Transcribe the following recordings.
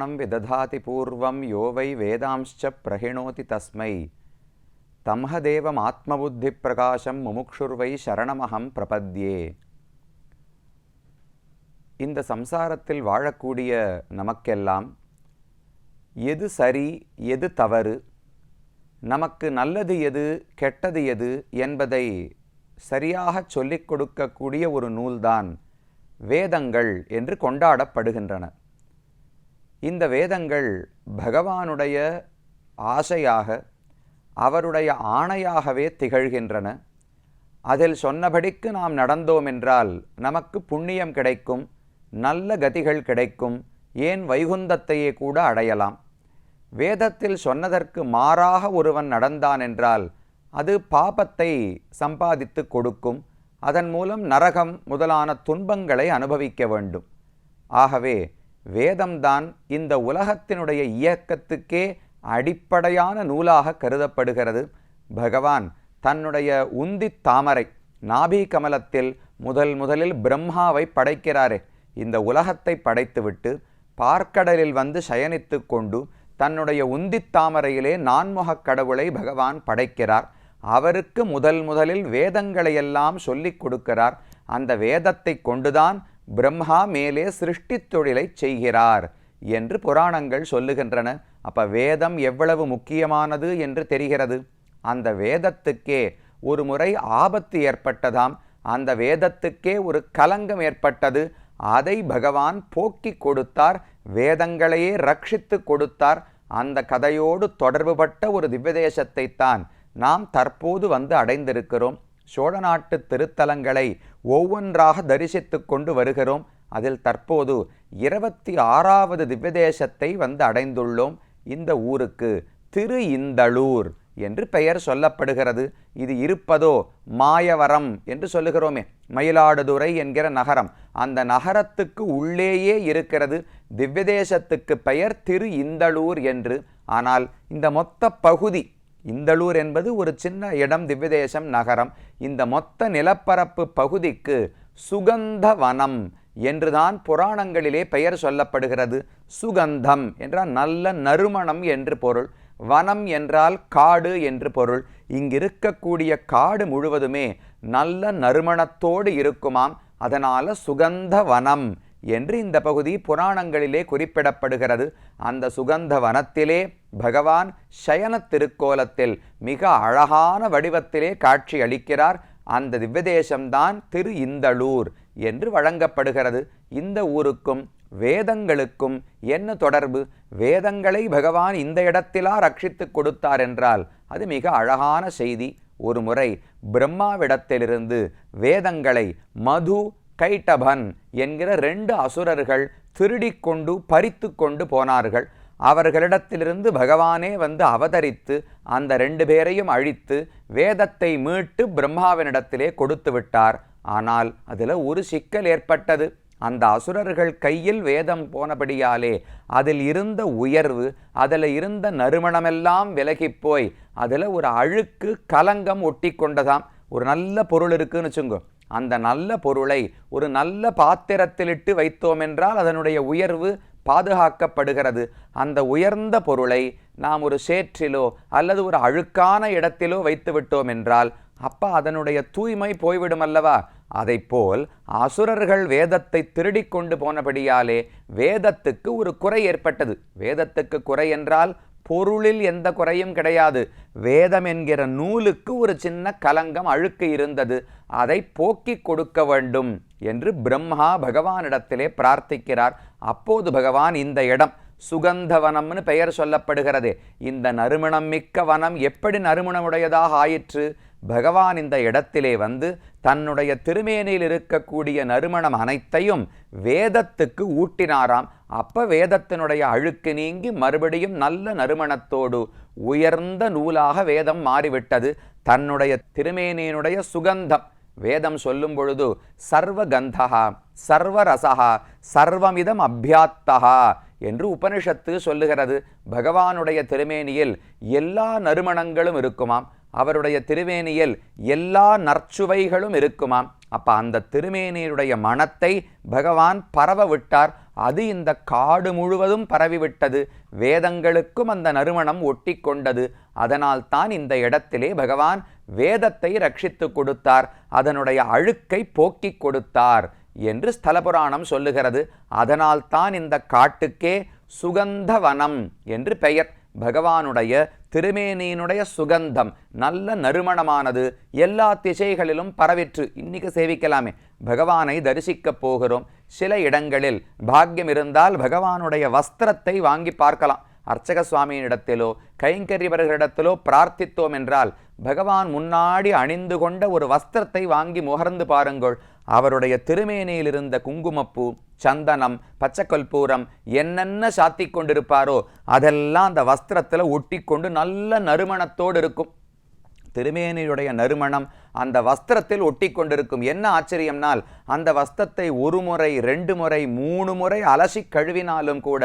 பிரம்மாணம் விததாதி பூர்வம் யோ வை வேதாம்ச்ச பிரகிணோதி தஸ்மை தம்ஹதேவம் ஆத்மபுத்தி பிரகாசம் முமுக்ஷுர்வை சரணமகம் பிரபத்யே இந்த சம்சாரத்தில் வாழக்கூடிய நமக்கெல்லாம் எது சரி எது தவறு நமக்கு நல்லது எது கெட்டது எது என்பதை சரியாக சொல்லிக் கொடுக்கக்கூடிய ஒரு நூல்தான் வேதங்கள் என்று கொண்டாடப்படுகின்றன. இந்த வேதங்கள் பகவானுடைய ஆசையாக அவருடைய ஆணையாகவே திகழ்கின்றன. அதில் சொன்னபடிக்கு நாம் நடந்தோம் என்றால் நமக்கு புண்ணியம் கிடைக்கும் நல்ல கதிகள் கிடைக்கும் ஏன் வைகுந்தத்தையே கூட அடையலாம். வேதத்தில் சொன்னதற்கு மாறாக ஒருவன் நடந்தான் என்றால் அது பாபத்தை சம்பாதித்து கொடுக்கும் அதன் மூலம் நரகம் முதலான துன்பங்களை அனுபவிக்க வேண்டும். ஆகவே வேதம்தான் இந்த உலகத்தினுடைய இயக்கத்துக்கே அடிப்படையான நூலாக கருதப்படுகிறது. பகவான் தன்னுடைய உந்தி தாமரை நாபி கமலத்தில் முதல் முதலில் பிரம்மாவை படைக்கிறாரே. இந்த உலகத்தை படைத்துவிட்டு பார்க்கடலில் வந்து சயனித்து கொண்டு தன்னுடைய உந்தி தாமரையிலே நான்முகக் கடவுளை பகவான் படைக்கிறார். அவருக்கு முதல் முதலில் வேதங்களையெல்லாம் சொல்லிக் கொடுக்கிறார். அந்த வேதத்தை கொண்டுதான் பிரம்மா மேலே சிருஷ்டி தொழிலை செய்கிறார் என்று புராணங்கள் சொல்லுகின்றன. அப்ப வேதம் எவ்வளவு முக்கியமானது என்று தெரிகிறது? அந்த வேதத்துக்கே ஒரு முறை ஆபத்து ஏற்பட்டதாம். அந்த வேதத்துக்கே ஒரு கலங்கம் ஏற்பட்டது. அதை பகவான் போக்கி கொடுத்தார் வேதங்களையே ரட்சித்து கொடுத்தார். அந்த கதையோடு தொடர்புபட்ட ஒரு திவ்யதேசத்தைத்தான் நாம் தற்போது வந்து அடைந்திருக்கிறோம். சோழ நாட்டு திருத்தலங்களை ஒவ்வொன்றாக தரிசித்து கொண்டு வருகிறோம். அதில் தற்போது இருபத்தி ஆறாவது திவ்யதேசத்தை வந்து அடைந்துள்ளோம். இந்த ஊருக்கு திரு இந்தளூர் என்று பெயர் சொல்லப்படுகிறது. இது இருப்பதோ மாயவரம் என்று சொல்லுகிறோமே. மயிலாடுதுறை என்கிற நகரம். அந்த நகரத்துக்கு உள்ளேயே இருக்கிறது. திவ்யதேசத்துக்கு பெயர் திரு இந்தளூர் என்று. ஆனால் இந்த மொத்த பகுதி இந்தளூர் என்பது ஒரு சின்ன இடம் திவ்யதேசம் நகரம். இந்த மொத்த நிலப்பரப்பு பகுதிக்கு சுகந்த வனம் என்றுதான் புராணங்களிலே பெயர் சொல்லப்படுகிறது. சுகந்தம் என்றால் நல்ல நறுமணம் என்று பொருள். வனம் என்றால் காடு என்று பொருள். இங்கிருக்கக்கூடிய காடு முழுவதுமே நல்ல நறுமணத்தோடு இருக்குமாம். அதனால சுகந்த வனம் என்று இந்த பகுதி புராணங்களிலே குறிப்பிடப்படுகிறது. அந்த சுகந்த வனத்திலே பகவான் சயன திருக்கோலத்தில் மிக அழகான வடிவத்திலே காட்சி அளிக்கிறார். அந்த திவ்யதேசம்தான் திரு இந்தளூர் என்று வழங்கப்படுகிறது. இந்த ஊருக்கும் வேதங்களுக்கும் என்ன தொடர்பு? வேதங்களை பகவான் இந்த இடத்திலா ரட்சித்து கொடுத்தார் என்றால் அது மிக அழகான செய்தி. ஒரு முறை பிரம்மாவிடத்திலிருந்து வேதங்களை மது கைட்டபன் என்கிற ரெண்டு அசுரர்கள் திருடிக்கொண்டு பறித்து கொண்டு போனார்கள். அவர்களிடத்திலிருந்து பகவானே வந்து அவதரித்து அந்த ரெண்டு பேரையும் அழித்து வேதத்தை மீட்டு பிரம்மாவினிடத்திலே கொடுத்து விட்டார். ஆனால் அதில் ஒரு சிக்கல் ஏற்பட்டது. அந்த அசுரர்கள் கையில் வேதம் போனபடியாலே அதில் இருந்த உயர்வு அதில் இருந்த நறுமணமெல்லாம் விலகிப் போய் அதில் ஒரு அழுக்கு கலங்கம் ஒட்டி கொண்டதாம் ஒரு நல்ல பொருள் இருக்குன்னு வச்சுங்கோ. அந்த நல்ல பொருளை ஒரு நல்ல பாத்திரத்திலிட்டு வைத்தோம் என்றால் அதனுடைய உயர்வு பாதுகாக்கப்படுகிறது. அந்த உயர்ந்த பொருளை நாம் ஒரு சேற்றிலோ அல்லது ஒரு அழுக்கான இடத்திலோ வைத்து விட்டோம் என்றால் அப்பா அதனுடைய தூய்மை போய்விடும் அல்லவா? அதைப்போல் அசுரர்கள் வேதத்தை திருடிக் கொண்டு போனபடியாலே வேதத்துக்கு ஒரு குறை ஏற்பட்டது. வேதத்துக்கு குறை என்றால் பொருளில் எந்த குறையும் கிடையாது. வேதம் என்கிற நூலுக்கு ஒரு சின்ன கலங்கம் அழுக்கு இருந்தது. அதை போக்கி கொடுக்க வேண்டும் என்று பிரம்மா பகவானிடத்திலே பிரார்த்திக்கிறார். அப்போது பகவான் இந்த இடம் சுகந்தவனம்னு பெயர் சொல்லப்படுகிறது. இந்த நறுமணம் மிக்க வனம் எப்படி நறுமணமுடையதாக ஆயிற்று? பகவான் இந்த இடத்திலே வந்து தன்னுடைய திருமேனியில் இருக்கக்கூடிய நறுமணம் அனைத்தையும் வேதத்துக்கு ஊட்டினாராம். அப்ப வேதத்தினுடைய அழுக்கு நீங்கி மறுபடியும் நல்ல நறுமணத்தோடு உயர்ந்த நூலாக வேதம் மாறிவிட்டது. தன்னுடைய திருமேனியினுடைய சுகந்தம். வேதம் சொல்லும் பொழுது சர்வ கந்தகா சர்வ ரசகா சர்வமிதம் அபியாத்தகா என்று உபனிஷத்து சொல்லுகிறது. பகவானுடைய திருமேனியில் எல்லா நறுமணங்களும் இருக்குமாம். அவருடைய திருமேனியில் எல்லா நற்சுவைகளும் இருக்குமாம். அப்போ அந்த திருமேனியுடைய மனத்தை பகவான் பரவ விட்டார். அது இந்த காடு முழுவதும் பரவிவிட்டது வேதங்களுக்கும் அந்த நறுமணம் ஒட்டி கொண்டது. அதனால் தான் இந்த இடத்திலே பகவான் வேதத்தை ரட்சித்து கொடுத்தார். அதனுடைய அழுக்கை போக்கிக் கொடுத்தார் என்று ஸ்தலபுராணம் சொல்லுகிறது. அதனால் தான் இந்த காட்டுக்கே சுகந்த வனம் என்று பெயர். பகவானுடைய திருமேனியினுடைய சுகந்தம் நல்ல நறுமணமானது எல்லா திசைகளிலும் பரவிற்று. இன்னைக்கு சேவிக்கலாமே. பகவானை தரிசிக்கப் போகிறோம். சில இடங்களில் பாக்கியம் இருந்தால் பகவானுடைய வஸ்திரத்தை வாங்கி பார்க்கலாம். அர்ச்சக சுவாமியினிடத்திலோ கைங்கரியவர்களிடத்திலோ பிரார்த்தித்தோம் என்றால் பகவான் முன்னாடி அணிந்து கொண்ட ஒரு வஸ்திரத்தை வாங்கி முகர்ந்து பாருங்கள். அவருடைய திருமேனியில் இருந்த குங்குமப்பூ சந்தனம் பச்சைக்கல்பூரம் என்னென்ன சாத்தி கொண்டிருப்பாரோ அதெல்லாம் அந்த வஸ்திரத்தில் ஒட்டி கொண்டு நல்ல நறுமணத்தோடு இருக்கும். திருமேனியுடைய நறுமணம் அந்த வஸ்திரத்தில் ஒட்டி கொண்டிருக்கும் என்ன ஆச்சரியம்னால் அந்த வஸ்திரத்தை ஒரு முறை ரெண்டு முறை மூணு முறை அலசி கழுவினாலும் கூட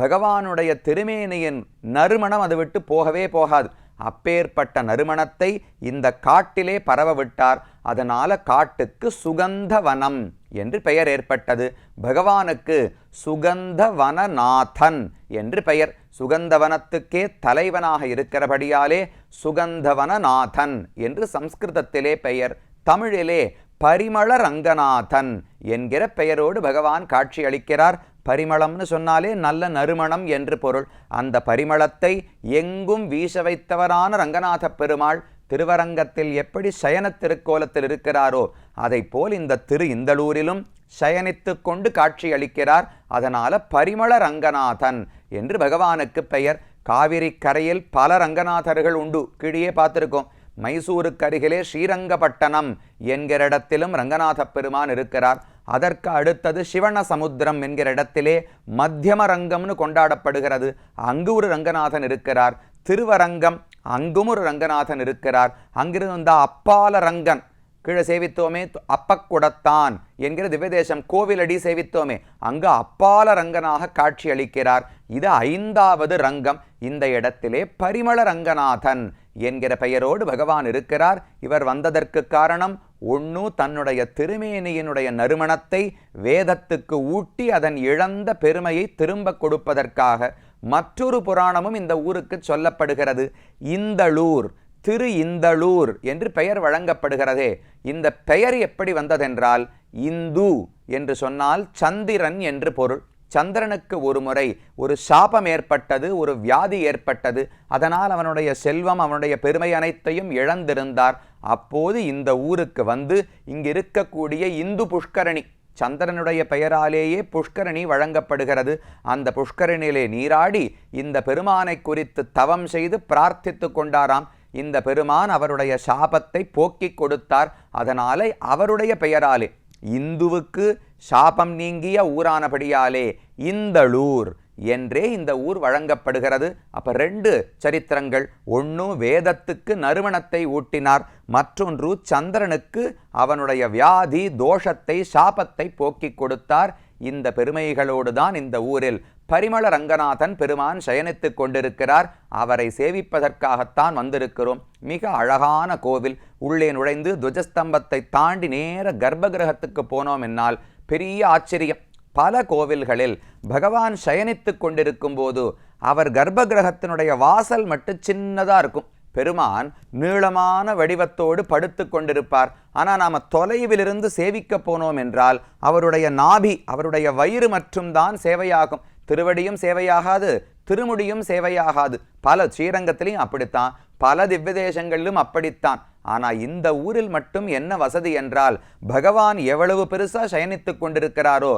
பகவானுடைய திருமேனியின் நறுமணம் அது விட்டு போகவே போகாது. அப்பேற்பட்ட நறுமணத்தை இந்த காட்டிலே பரவ விட்டார். அதனால காட்டுக்கு சுகந்த வனம் என்று பெயர் ஏற்பட்டது. பகவானுக்கு சுகந்தவனநாதன் என்று பெயர். சுகந்தவனத்துக்கே தலைவனாக இருக்கிறபடியாலே சுகந்தவனநாதன் என்று சம்ஸ்கிருதத்திலே பெயர். தமிழிலே பரிமள ரங்கநாதன் என்கிற பெயரோடு பகவான் காட்சி அளிக்கிறார் பரிமளம்னு சொன்னாலே நல்ல நறுமணம் என்று பொருள். அந்த பரிமளத்தை எங்கும் வீச வைத்தவரான ரங்கநாத பெருமாள் திருவரங்கத்தில் எப்படி சயன திருக்கோலத்தில் இருக்கிறாரோ அதை போல் இந்த திரு இந்தளூரிலும் சயனித்து கொண்டு காட்சி அளிக்கிறார் அதனால பரிமள ரங்கநாதன் என்று பகவானுக்கு பெயர். காவிரி கரையில் பல ரங்கநாதர்கள் உண்டு. கீழே பார்த்துருக்கோம். மைசூருக்கு அருகிலே ஸ்ரீரங்கப்பட்டணம் என்கிற இடத்திலும் ரங்கநாத பெருமான் இருக்கிறார். அதற்கு அடுத்தது சிவன சமுத்திரம் என்கிற இடத்திலே மத்தியம ரங்கம்னு கொண்டாடப்படுகிறது. அங்கு ஒரு ரங்கநாதன் இருக்கிறார். திருவரங்கம் அங்கும் ஒரு ரங்கநாதன் இருக்கிறார். அங்கிருந்து அப்பால ரங்கன். கீழே சேவித்தோமே அப்பக்குடத்தான் என்கிற திவ்யதேசம் கோவிலடி சேவித்தோமே. அங்கு அப்பால ரங்கனாக காட்சி அளிக்கிறார். இது ஐந்தாவது ரங்கம். இந்த இடத்திலே பரிமள ரங்கநாதன் என்கிற பெயரோடு பகவான் இருக்கிறார். இவர் வந்ததற்கு காரணம் ஒன்று தன்னுடைய திருமேனியினுடைய நறுமணத்தை வேதத்துக்கு ஊட்டி அதன் இழந்த பெருமையை திரும்ப கொடுப்பதற்காக. மற்றொரு புராணமும் இந்த ஊருக்கு சொல்லப்படுகிறது. இந்தளூர் திரு இந்தளூர் என்று பெயர் வழங்கப்படுகிறதே. இந்த பெயர் எப்படி வந்ததென்றால் இந்து என்று சொன்னால் சந்திரன் என்று பொருள். சந்திரனுக்கு ஒரு முறை ஒரு சாபம் ஏற்பட்டது ஒரு வியாதி ஏற்பட்டது. அதனால் அவனுடைய செல்வம் அவனுடைய பெருமை அனைத்தையும் இழந்திருந்தார். அப்போது இந்த ஊருக்கு வந்து இங்கு இருக்கக்கூடிய இந்து புஷ்கரணி சந்திரனுடைய பெயராலேயே புஷ்கரணி வழங்கப்படுகிறது. அந்த புஷ்கரணியிலே நீராடி இந்த பெருமானை குறித்து தவம் செய்து பிரார்த்தித்து கொண்டாராம். இந்த பெருமான் அவருடைய சாபத்தை போக்கிக் கொடுத்தார். அதனாலே அவருடைய பெயராலே இந்துவுக்கு சாபம் நீங்கிய ஊரானபடியாலே இந்தளூர் என்றே இந்த ஊர் வழங்கப்படுகிறது. அப்ப ரெண்டு சரித்திரங்கள் ஒன்று வேதத்துக்கு நறுமணத்தை ஊட்டினார் மற்றொன்று சந்திரனுக்கு அவனுடைய வியாதி தோஷத்தை சாபத்தை போக்கிக் கொடுத்தார். இந்த பெருமைகளோடு தான் இந்த ஊரில் பரிமள ரங்கநாதன் பெருமான் சயனித்துக் கொண்டிருக்கிறார். அவரை சேவிப்பதற்காகத்தான் வந்திருக்கிறோம். மிக அழகான கோவில். உள்ளே நுழைந்து துவஜஸ்தம்பத்தை தாண்டி நேர கர்ப்பகிரகத்துக்கு போனோம். என்னால் பெரிய ஆச்சரியம். பல கோவில்களில் பகவான் சயனித்து கொண்டிருக்கும் போது அவர் கர்ப்பகிரகத்தினுடைய வாசல் மட்டும் சின்னதாக இருக்கும். பெருமான் நீளமான வடிவத்தோடு படுத்து கொண்டிருப்பார். ஆனால் நாம் தொலைவிலிருந்து சேவிக்க போனோம் என்றால் அவருடைய நாபி அவருடைய வயிறு மற்றும் தான் சேவையாகும். திருவடியும் சேவையாகாது. திருமுடியும் சேவையாகாது. பல ஸ்ரீரங்கத்திலையும் அப்படித்தான். பல திவ்யதேசங்களிலும் அப்படித்தான். ஆனால் இந்த ஊரில் மட்டும் என்ன வசதி என்றால் பகவான் எவ்வளவு பெருசாக சயனித்து கொண்டிருக்கிறாரோ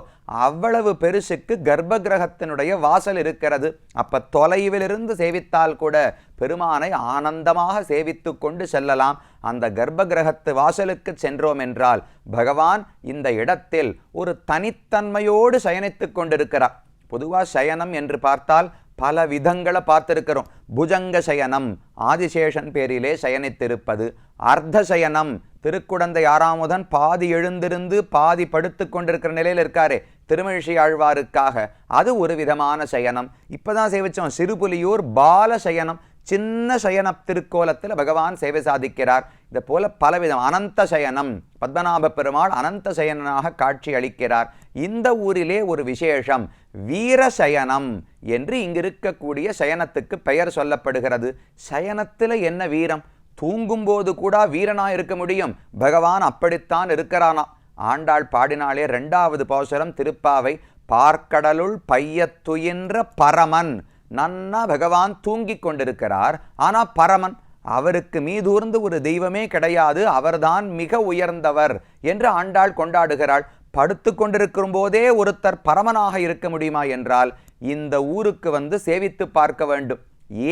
அவ்வளவு பெருசுக்கு கர்ப்ப கிரகத்தினுடைய வாசல் இருக்கிறது. அப்போ தொலைவிலிருந்து சேவித்தால் கூட பெருமானை ஆனந்தமாக சேவித்து கொண்டு செல்லலாம். அந்த கர்ப்ப கிரகத்து வாசலுக்கு சென்றோம் என்றால் பகவான் இந்த இடத்தில் ஒரு தனித்தன்மையோடு சயனித்து கொண்டிருக்கிறார். பொதுவாக சயனம் என்று பார்த்தால் பல விதங்களை பார்த்துருக்கிறோம். புஜங்க சயனம் ஆதிசேஷன் பேரிலே சயனித்திருப்பது அர்த்த சயனம் திருக்குடந்தை ஆறாமுதன் பாதி எழுந்திருந்து பாதி படுத்து கொண்டிருக்கிற நிலையில் இருக்காரே திருமழிஷி ஆழ்வாருக்காக. அது ஒரு விதமான சயனம். இப்பதான் சேவிச்சோம். சிறுபுலியூர் பால சயனம் சின்ன சயன திருக்கோலத்தில் பகவான் சேவை சாதிக்கிறார். இதை போல பலவிதம் அனந்த சயனம் பத்மநாப பெருமாள் அனந்த சயனனாக காட்சி அளிக்கிறார். இந்த ஊரிலே ஒரு விசேஷம். வீரசயனம் என்று இங்கு இருக்கக்கூடிய சயனத்துக்கு பெயர் சொல்லப்படுகிறது. சயனத்தில் என்ன வீரம்? தூங்கும்போது கூட வீரனா இருக்க முடியும். பகவான் அப்படித்தான் இருக்கிறானா? ஆண்டாள் பாடினாலே ரெண்டாவது பாசுரம் திருப்பாவை பார்க்கடலுள் பையத்துயின்ற பரமன். நன்னா பகவான் தூங்கிக் கொண்டிருக்கிறார். ஆனால் பரமன் அவருக்கு மீதூர்ந்து ஒரு தெய்வமே கிடையாது. அவர்தான் மிக உயர்ந்தவர் என்று ஆண்டாள் கொண்டாடுகிறாள். படுத்து கொண்டிருக்கும் போதே ஒருத்தர் பரமனாக இருக்க முடியுமா என்றால் இந்த ஊருக்கு வந்து சேவித்து பார்க்க வேண்டும்.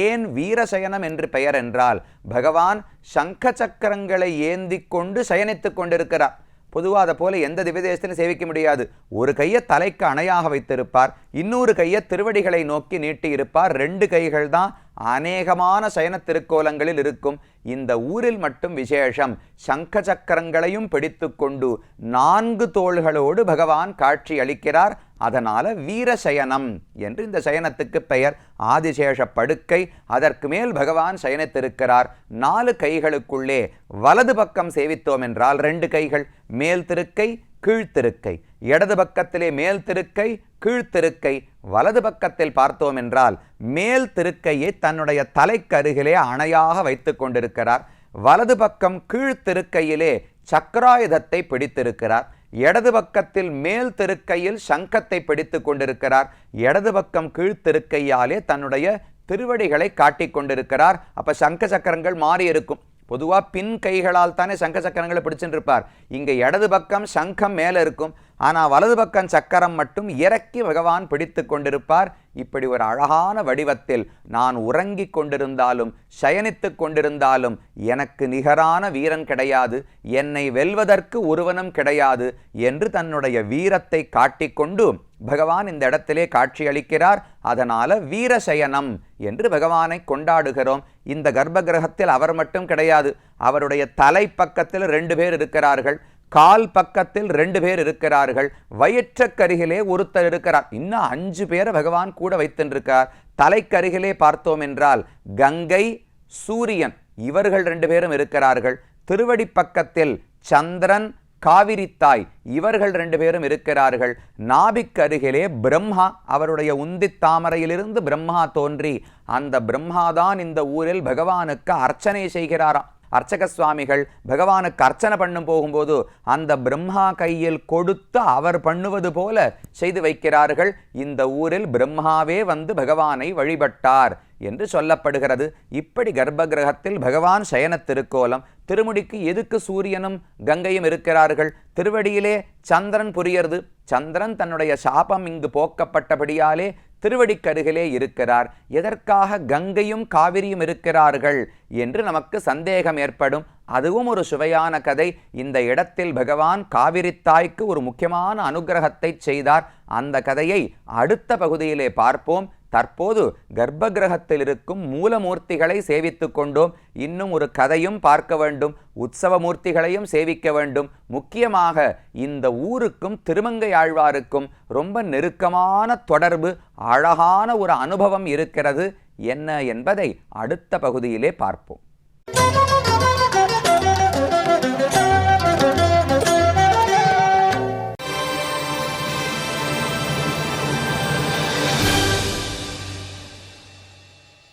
ஏன் வீரசயனம் என்று பெயர் என்றால் பகவான் சங்க சக்கரங்களை ஏந்தி கொண்டு சயனித்துக் கொண்டிருக்கிறார். பொதுவாக அதை போல எந்த திவ்யதேசத்திலும் சேவிக்க முடியாது. ஒரு கையை தலைக்கு அணையாக வைத்திருப்பார் இன்னொரு கையை திருவடிகளை நோக்கி நீட்டி இருப்பார் ரெண்டு கைகள் தான் அநேகமான சயன திருக்கோலங்களில் இருக்கும் இந்த ஊரில் மட்டும் விசேஷம். சங்க சக்கரங்களையும் பிடித்து கொண்டு நான்கு தோள்களோடு பகவான் காட்சி அளிக்கிறார். அதனால வீரசயனம் என்று இந்த சயனத்துக்கு பெயர். ஆதிசேஷ படுக்கை அதற்கு மேல் பகவான் சயனித்திருக்கிறார். நாலு கைகளுக்குள்ளே வலது பக்கம் சேவித்தோம் என்றால் ரெண்டு கைகள் மேல் திருக்கை கீழ்த்திருக்கை இடது பக்கத்திலே மேல் திருக்கை கீழ்த்திருக்கை வலது பக்கத்தில் பார்த்தோம் என்றால் மேல் திருக்கையை தன்னுடைய தலைக்கருகிலே அணையாக வைத்து கொண்டிருக்கிறார். வலது பக்கம் கீழ்த்திருக்கையிலே சக்கராயுதத்தை பிடித்திருக்கிறார். இடது பக்கத்தில் மேல் திருக்கையில் சங்கத்தை பிடித்து கொண்டிருக்கிறார். இடது பக்கம் கீழ்த்திருக்கையாலே தன்னுடைய திருவடிகளை காட்டிக் கொண்டிருக்கிறார். அப்போ சங்க சக்கரங்கள் மாறி இருக்கும் பொதுவாக பின் கைகளால் தானே சங்க சக்கரங்களை பிடிச்சுட்டு இருப்பார். இங்கே இடது பக்கம் சங்கம் மேலே இருக்கும். ஆனால் வலது பக்கம் சக்கரம் மட்டும் இறக்கி பகவான் பிடித்து கொண்டிருப்பார். இப்படி ஒரு அழகான வடிவத்தில் நான் உறங்கிக் கொண்டிருந்தாலும் சயனித்துக் கொண்டிருந்தாலும் எனக்கு நிகரான வீரன் கிடையாது. என்னை வெல்வதற்கு ஒருவனும் கிடையாது என்று தன்னுடைய வீரத்தை காட்டிக்கொண்டு பகவான் இந்த இடத்திலே காட்சி அளிக்கிறார் அதனால வீரசயனம் என்று பகவானை கொண்டாடுகிறோம். இந்த கர்ப்ப கிரகத்தில் அவர் மட்டும் கிடையாது. அவருடைய தலை பக்கத்தில் ரெண்டு பேர் இருக்கிறார்கள். கால் பக்கத்தில் ரெண்டு பேர் இருக்கிறார்கள். வயிற்றக்கருகிலே ஒருத்தர் இருக்கிறார். இன்னும் அஞ்சு பேரை பகவான் கூட வைத்திருக்கார் தலைக்கருகிலே பார்த்தோம் என்றால் கங்கை சூரியன் இவர்கள் ரெண்டு பேரும் இருக்கிறார்கள். திருவடி பக்கத்தில் சந்திரன் காவிரித்தாய் இவர்கள் ரெண்டு பேரும் இருக்கிறார்கள். நாபிக்கருகிலே பிரம்மா அவருடைய உந்தி தாமரையிலிருந்து பிரம்மா தோன்றி அந்த பிரம்மாதான் இந்த ஊரில் பகவானுக்கு அர்ச்சனை செய்கிறாராம். அர்ச்சக சுவாமிகள் பகவானுக்கு அர்ச்சனை பண்ணும் போகும்போது அந்த பிரம்மா கையில் கொடுத்து அவர் பண்ணுவது போல செய்து வைக்கிறார்கள். இந்த ஊரில் பிரம்மாவே வந்து பகவானை வழிபட்டார் என்று சொல்லப்படுகிறது. இப்படி கர்ப்ப கிரகத்தில் பகவான் சயன திருக்கோலம் திருமுடிக்கு எதுக்கு சூரியனும் கங்கையும் இருக்கிறார்கள்? திருவடியிலே சந்திரன் புரியறது. சந்திரன் தன்னுடைய சாபம் இங்கு போக்கப்பட்டபடியாலே திருவடிக்கருகிலே இருக்கிறார். எதற்காக கங்கையும் காவிரியும் இருக்கிறார்கள் என்று நமக்கு சந்தேகம் ஏற்படும். அதுவும் ஒரு சுவையான கதை. இந்த இடத்தில் பகவான் காவிரி தாய்க்கு ஒரு முக்கியமான அனுகிரகத்தை செய்தார். அந்த கதையை அடுத்த பகுதியிலே பார்ப்போம். தற்போது கர்ப்ப கிரகத்தில் இருக்கும் மூலமூர்த்திகளை சேவித்து கொண்டோம். இன்னும் ஒரு கதையும் பார்க்க வேண்டும். உற்சவ மூர்த்திகளையும் சேவிக்க வேண்டும். முக்கியமாக இந்த ஊருக்கும் திருமங்கை ஆழ்வாருக்கும் ரொம்ப நெருக்கமான தொடர்பு அழகான ஒரு அனுபவம் இருக்கிறது. என்ன என்பதை அடுத்த பகுதியிலே பார்ப்போம்.